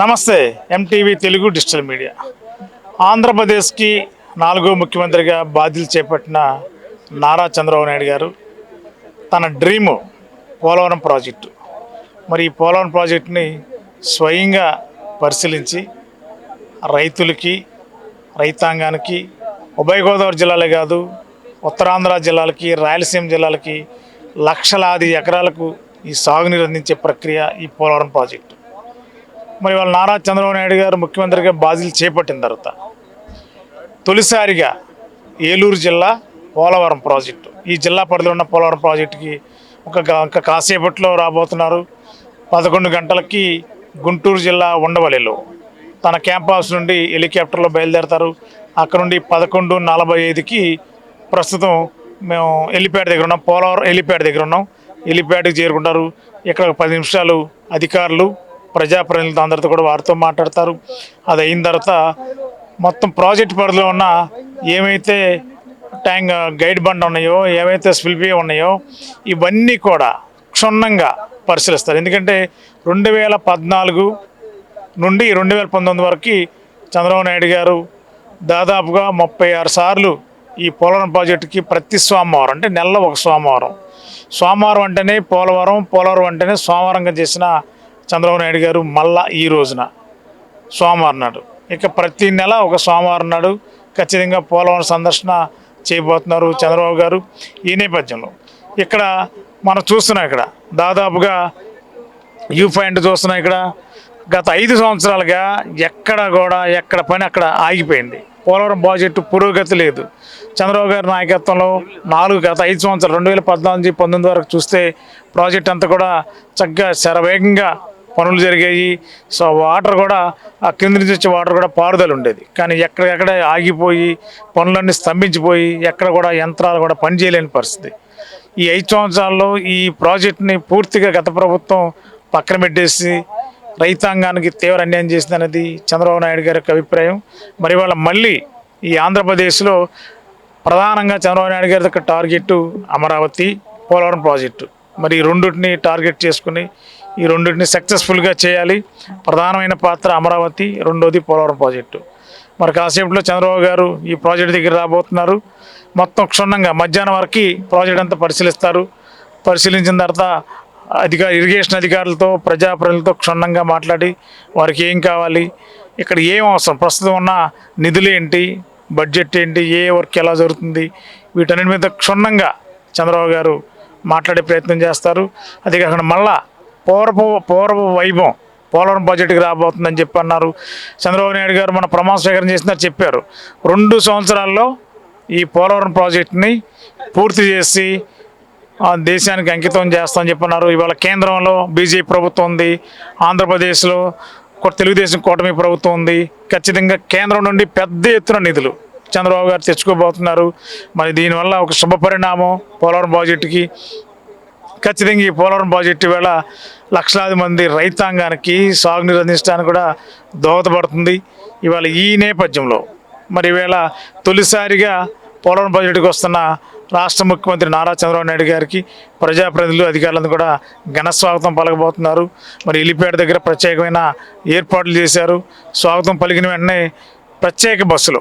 నమస్తే MTV Telugu digital media. ఆంధ్రప్రదేశ్కి నాలుగో ముఖ్యమంత్రిగా బాధ్యతలు చేపట్టిన నారా చంద్రబాబు నాయుడు గారు తన డ్రీము పోలవరం ప్రాజెక్టు. మరి ఈ పోలవరం ప్రాజెక్టుని స్వయంగా పరిశీలించి రైతులకి రైతాంగానికి ఉభయ గోదావరి జిల్లాలే కాదు ఉత్తరాంధ్ర జిల్లాలకి రాయలసీమ జిల్లాలకి లక్షలాది ఎకరాలకు ఈ సాగునీరు అందించే ప్రక్రియ ఈ పోలవరం ప్రాజెక్టు. మరి వాళ్ళ నారా చంద్రబాబు నాయుడు గారు ముఖ్యమంత్రిగా బాధ్యతలు చేపట్టిన తర్వాత తొలిసారిగా ఏలూరు జిల్లా పోలవరం ప్రాజెక్టు. ఈ జిల్లా పరిధిలో ఉన్న పోలవరం ప్రాజెక్టుకి ఒక ఇంకా ఒక కాసేపట్లో రాబోతున్నారు. పదకొండు గంటలకి గుంటూరు జిల్లా ఉండవల్లిలో తన క్యాంప్ హౌస్ నుండి హెలికాప్టర్లో బయలుదేరతారు. అక్కడ నుండి పదకొండు నలభై ఐదుకి ప్రస్తుతం మేము హెలిప్యాడ్ దగ్గర ఉన్నాం. పోలవరం హెలిప్యాడ్ దగ్గర ఉన్నాం. ఎలిప్యాడ్కి చేరుకుంటారు. ఇక్కడ పది నిమిషాలు అధికారులు ప్రజాప్రతినిధులతో అందరితో కూడా వారితో మాట్లాడతారు. అది అయిన తర్వాత మొత్తం ప్రాజెక్ట్ పరిధిలో ఉన్న ఏమైతే ట్యాంక్ గైడ్ బండ్ ఉన్నాయో ఏవైతే స్పిల్వే ఉన్నాయో ఇవన్నీ కూడా క్షుణ్ణంగా పరిశీలిస్తారు. ఎందుకంటే రెండు వేల పద్నాలుగు నుండి రెండు వేల పంతొమ్మిది వరకు చంద్రబాబు నాయుడు గారు దాదాపుగా ముప్పై ఆరు సార్లు ఈ పోలవరం ప్రాజెక్టుకి ప్రతి సోమవారం అంటే నెలలో ఒక సోమవారం. సోమవారం అంటేనే పోలవరం పోలవరం అంటేనే సోమవారంగా చేసిన చంద్రబాబు నాయుడు గారు మళ్ళా ఈ రోజున సోమవారం నాడు. ఇక ప్రతి నెల ఒక సోమవారం నాడు ఖచ్చితంగా పోలవరం సందర్శన చేయబోతున్నారు చంద్రబాబు గారు ఈ నేపథ్యంలో. ఇక్కడ మనం చూస్తున్నాం ఇక్కడ దాదాపుగా వ్యూ పాయింట్ చూస్తున్నాం ఇక్కడ గత ఐదు సంవత్సరాలుగా ఎక్కడ కూడా ఎక్కడ పని అక్కడ ఆగిపోయింది. పోలవరం ప్రాజెక్టు పురోగతి లేదు. చంద్రబాబు గారి నాయకత్వంలో నాలుగు గత ఐదు సంవత్సరాలు రెండు వేల పద్నాలుగు నుంచి పంతొమ్మిది వరకు చూస్తే ప్రాజెక్ట్ అంతా కూడా చక్కగా శరవేగంగా పనులు జరిగాయి సో వాటర్ కూడా ఆ కింద నుంచి వచ్చే వాటర్ కూడా పారుదల ఉండేది. కానీ ఎక్కడెక్కడ ఆగిపోయి పనులన్నీ స్తంభించిపోయి ఎక్కడ కూడా యంత్రాలు కూడా పనిచేయలేని పరిస్థితి. ఈ ఐదు సంవత్సరాల్లో ఈ ప్రాజెక్ట్ని పూర్తిగా గత ప్రభుత్వం పక్కన పెట్టేసి రైతాంగానికి తీవ్ర అన్యాయం చేసింది అనేది చంద్రబాబు నాయుడు గారి యొక్క అభిప్రాయం. మరి వాళ్ళ మళ్ళీ ఈ ఆంధ్రప్రదేశ్లో ప్రధానంగా చంద్రబాబు నాయుడు గారి యొక్క టార్గెట్ అమరావతి పోలవరం ప్రాజెక్టు. మరి ఈ టార్గెట్ చేసుకుని ఈ రెండింటిని సక్సెస్ఫుల్గా చేయాలి. ప్రధానమైన పాత్ర అమరావతి రెండోది పోలవరం ప్రాజెక్టు. మరి కాసేపులో చంద్రబాబు గారు ఈ ప్రాజెక్టు దగ్గర రాబోతున్నారు. మొత్తం క్షుణ్ణంగా మధ్యాహ్నం వరకు ప్రాజెక్ట్ అంతా పరిశీలిస్తారు. పరిశీలించిన తర్వాత అధికార ఇరిగేషన్ అధికారులతో ప్రజాప్రతినిధులతో క్షుణ్ణంగా మాట్లాడి వారికి ఏం కావాలి ఇక్కడ ఏం అవసరం ప్రస్తుతం ఉన్న నిధులు ఏంటి బడ్జెట్ ఏంటి ఏ వర్క్ ఎలా జరుగుతుంది వీటన్నిటి మీద క్షుణ్ణంగా చంద్రబాబు గారు మాట్లాడే ప్రయత్నం చేస్తారు. అదే కాకుండా మళ్ళా పూర్వపు పూర్వ వైభవం. పోలవరం ప్రాజెక్టుకి రాబోతుందని చెప్పి అన్నారు చంద్రబాబు నాయుడు గారు మన ప్రమాణ స్వీకారం చేసినారు చెప్పారు. రెండు సంవత్సరాల్లో ఈ పోలవరం ప్రాజెక్టుని పూర్తి చేసి దేశానికి అంకితం చేస్తామని చెప్పన్నారు. ఇవాళ కేంద్రంలో బీజేపీ ప్రభుత్వం ఉంది. ఆంధ్రప్రదేశ్లో తెలుగుదేశం కూటమి ప్రభుత్వం ఉంది. ఖచ్చితంగా కేంద్రం నుండి పెద్ద ఎత్తున నిధులు చంద్రబాబు గారు తెచ్చుకోబోతున్నారు. మరి దీనివల్ల ఒక శుభ పరిణామం పోలవరం ప్రాజెక్టుకి ఖచ్చితంగా ఈ పోలవరం ప్రాజెక్టు వేళ లక్షలాది మంది రైతాంగానికి సాగునీరు అందించడానికి కూడా దోహదపడుతుంది. ఇవాళ ఈ నేపథ్యంలో మరి ఈవేళ తొలిసారిగా పోలవరం ప్రాజెక్టుకు వస్తున్న రాష్ట్ర ముఖ్యమంత్రి నారా చంద్రబాబు నాయుడు గారికి ప్రజాప్రతినిధులు అధికారులను కూడా ఘన స్వాగతం పలకబోతున్నారు. మరి ఎలిపేట దగ్గర ప్రత్యేకమైన ఏర్పాట్లు చేశారు. స్వాగతం పలికిన వెంటనే ప్రత్యేక బస్సులు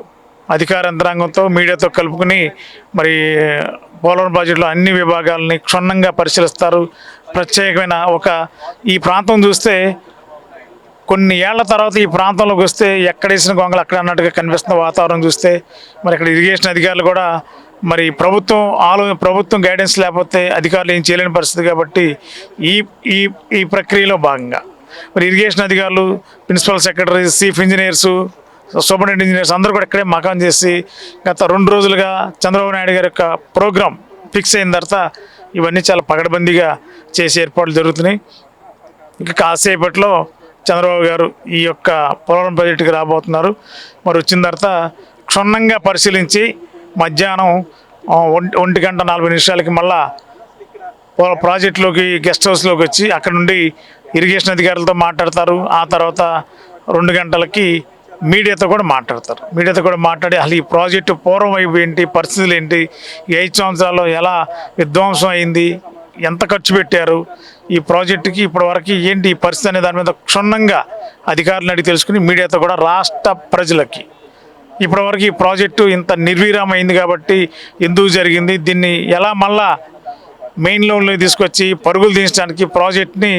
అధికార యంత్రాంగంతో మీడియాతో కలుపుకుని మరి పోలవరం ప్రాజెక్టులో అన్ని విభాగాలని క్షుణ్ణంగా పరిశీలిస్తారు. ప్రత్యేకమైన ఒక ఈ ప్రాంతం చూస్తే కొన్ని ఏళ్ళ తర్వాత ఈ ప్రాంతంలోకి వస్తే ఎక్కడేసిన గొంగలు అక్కడ అన్నట్టుగా కనిపిస్తున్న వాతావరణం చూస్తే మరి ఇక్కడ ఇరిగేషన్ అధికారులు కూడా మరి ప్రభుత్వం ఆలో ప్రభుత్వం గైడెన్స్ లేకపోతే అధికారులు ఏం చేయలేని పరిస్థితి కాబట్టి ఈ ఈ ఈ ప్రక్రియలో భాగంగా. మరి ఇరిగేషన్ అధికారులు principal secretary chief engineers superintendent engineers అందరూ కూడా ఇక్కడే మకాం చేసి గత రెండు రోజులుగా చంద్రబాబు నాయుడు గారి యొక్క ప్రోగ్రాం ఫిక్స్ అయిన తర్వాత ఇవన్నీ చాలా పగడబందీగా చేసే ఏర్పాట్లు జరుగుతున్నాయి. ఇంకా కాసేపట్లో చంద్రబాబు గారు ఈ యొక్క పోలవరం ప్రాజెక్టుకి రాబోతున్నారు. మరి వచ్చిన తర్వాత క్షుణ్ణంగా పరిశీలించి మధ్యాహ్నం ఒంటి గంట నలభై నిమిషాలకి మళ్ళా ప్రాజెక్టులోకి గెస్ట్ హౌస్లోకి వచ్చి అక్కడ నుండి ఇరిగేషన్ అధికారులతో మాట్లాడతారు. ఆ తర్వాత రెండు గంటలకి మీడియాతో కూడా మాట్లాడతారు. మీడియాతో కూడా మాట్లాడి అసలు ఈ ప్రాజెక్టు పూర్వం వైపు ఏంటి పరిస్థితులు ఏంటి ఈ ఐదు సంవత్సరాల్లో ఎలా విధ్వంసం అయింది ఎంత ఖర్చు పెట్టారు ఈ ప్రాజెక్టుకి ఇప్పటి వరకు ఏంటి ఈ పరిస్థితి అనే దాని మీద క్షుణ్ణంగా అధికారులను అడిగి తెలుసుకుని మీడియాతో కూడా రాష్ట్ర ప్రజలకి. ఇప్పటివరకు ఈ ప్రాజెక్టు ఇంత నిర్వీర్యమైంది కాబట్టి ఎందుకు జరిగింది దీన్ని ఎలా మళ్ళా మెయిన్ లోన్లో తీసుకొచ్చి పరుగులు దించడానికి ప్రాజెక్ట్ని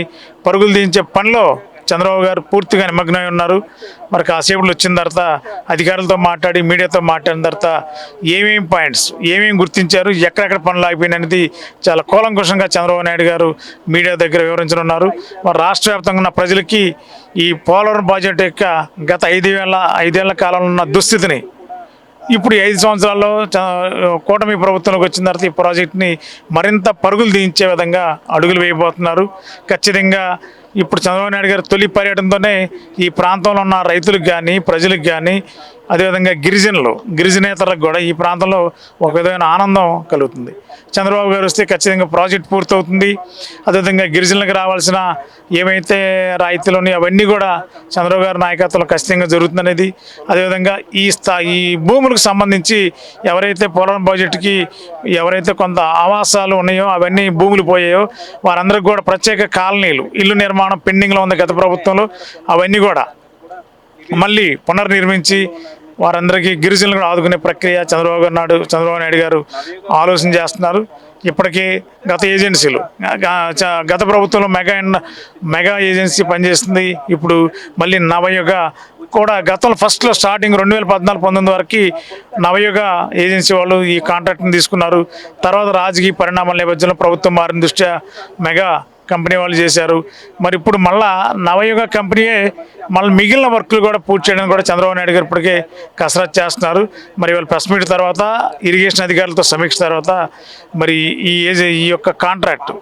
పరుగులు దించే పనిలో చంద్రబాబు గారు పూర్తిగా నిమగ్నమై ఉన్నారు. మరి కాసేపులు వచ్చిన తర్వాత అధికారులతో మాట్లాడి మీడియాతో మాట్లాడిన తర్వాత ఏమేమి పాయింట్స్ ఏమేమి గుర్తించారు ఎక్కడెక్కడ పనులు ఆగిపోయినాయి అనేది చాలా కూలంకుషంగా చంద్రబాబు నాయుడు గారు మీడియా దగ్గర వివరించనున్నారు. మరి రాష్ట్ర వ్యాప్తంగా ఉన్న ప్రజలకి ఈ పోలవరం ప్రాజెక్టు యొక్క గత ఐదు వేల ఐదేళ్ళ కాలంలో ఉన్న దుస్థితిని ఇప్పుడు ఐదు సంవత్సరాల్లో చ- కూటమి ప్రభుత్వంలోకి వచ్చిన తర్వాత ఈ ప్రాజెక్ట్ని మరింత పరుగులు దించే విధంగా అడుగులు వేయబోతున్నారు. ఖచ్చితంగా ఇప్పుడు చంద్రబాబు నాయుడు గారి తొలి పర్యటనతోనే ఈ ప్రాంతంలో ఉన్న రైతులకు కానీ ప్రజలకు కానీ అదేవిధంగా గిరిజనులు గిరిజనేతలకు కూడా ఈ ప్రాంతంలో ఒక విధమైన ఆనందం కలుగుతుంది. చంద్రబాబు గారు వస్తే ఖచ్చితంగా ప్రాజెక్ట్ పూర్తవుతుంది. అదేవిధంగా గిరిజనులకు రావాల్సిన ఏమైతే రాయితీలు ఉన్నాయో అవన్నీ కూడా చంద్రబాబు గారి నాయకత్వంలో ఖచ్చితంగా జరుగుతుందనేది. అదేవిధంగా ఈ స్థా ఈ భూములకు సంబంధించి ఎవరైతే పోలవరం ప్రాజెక్టుకి ఎవరైతే కొంత ఆవాసాలు ఉన్నాయో అవన్నీ భూములు పోయాయో వారందరికీ కూడా ప్రత్యేక కాలనీలు ఇల్లు నిర్మాణం పెండింగ్లో ఉంది గత ప్రభుత్వంలో. అవన్నీ కూడా మళ్ళీ పునర్నిర్మించి వారందరికీ గిరిజనులు కూడా ఆదుకునే ప్రక్రియ చంద్రబాబు గారు నాయుడు చంద్రబాబు నాయుడు గారు ఆలోచన చేస్తున్నారు. ఇప్పటికీ గత ఏజెన్సీలు గత ప్రభుత్వంలో మెగా మెగా ఏజెన్సీ పనిచేస్తుంది. ఇప్పుడు మళ్ళీ నవయుగ కూడా గతంలో ఫస్ట్లో స్టార్టింగ్ రెండు వేల పద్నాలుగు పంతొమ్మిది వరకు నవయుగ ఏజెన్సీ వాళ్ళు ఈ కాంట్రాక్ట్ని తీసుకున్నారు. తర్వాత రాజకీయ పరిణామాల నేపథ్యంలో ప్రభుత్వం మారిన దృష్ట్యా మెగా కంపెనీ వాళ్ళు చేశారు. మరి ఇప్పుడు మళ్ళా నవయుగ కంపెనీయే మళ్ళీ మిగిలిన వర్క్లు కూడా పూర్తి చేయడానికి కూడా చంద్రబాబు నాయుడు గారు ఇప్పటికే కసరత్ చేస్తున్నారు. మరి వాళ్ళు ప్రెస్ మీట్ తర్వాత ఇరిగేషన్ అధికారులతో సమీక్ష తర్వాత మరి ఈ ఏజె ఈ యొక్క కాంట్రాక్ట్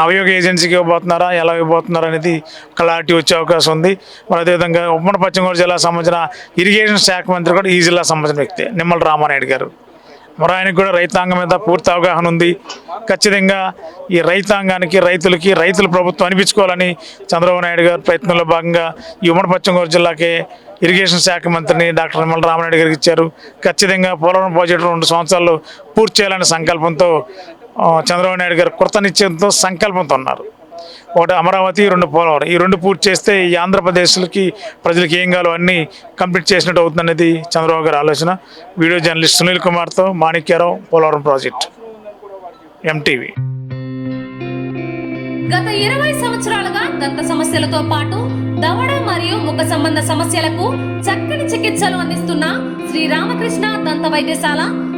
నవయుగ ఏజెన్సీకి ఇవ్వబోతున్నారా ఎలా ఇవ్వబోతున్నారా అనేది క్లారిటీ వచ్చే అవకాశం ఉంది. మరి అదేవిధంగా ఉమ్మడి పశ్చిమ గోదావరి జిల్లా సంబంధించిన ఇరిగేషన్ శాఖ మంత్రి కూడా ఈ జిల్లా సంబంధించిన వ్యక్తి నిమ్మల రామానాయుడు గారు. మరి ఆయనకు కూడా రైతాంగం మీద పూర్తి అవగాహన ఉంది. ఖచ్చితంగా ఈ రైతాంగానికి రైతులకి రైతుల ప్రభుత్వం అనిపించుకోవాలని చంద్రబాబు నాయుడు గారు ప్రయత్నంలో భాగంగా ఈ ఉమ్మడి పశ్చిమ గోదావరి జిల్లాకి ఇరిగేషన్ శాఖ మంత్రిని డాక్టర్ నిమ్మల రామనాయుడు గారికి ఇచ్చారు. ఖచ్చితంగా పోలవరం ప్రాజెక్టు రెండు సంవత్సరాల్లో పూర్తి చేయాలనే సంకల్పంతో చంద్రబాబు నాయుడు గారు కృతనిశ్చయంతో సంకల్పంతో ఉన్నారు. ఒకటి అమరావతి రెండు పోలవరం. ఈ రెండు పూర్తి చేస్తే ఈ ఆంధ్రప్రదేశ్కి ప్రజలకు ఏం కావాలో అన్నీ కంప్లీట్ చేసినట్టు అవుతుందనేది చంద్రబాబు గారి ఆలోచన. వీడియో జర్నలిస్ట్ సునీల్ కుమార్తో మాణిక్యారావు పోలవరం ప్రాజెక్ట్. ఎంటీవీ గత ఇరవై సంవత్సరాలుగా దంత సమస్యలతో పాటు దవడ మరియు ముఖ సంబంధ సమస్యలకు చక్కని చికిత్సలు అందిస్తున్న శ్రీ రామకృష్ణ దంత వైద్యశాల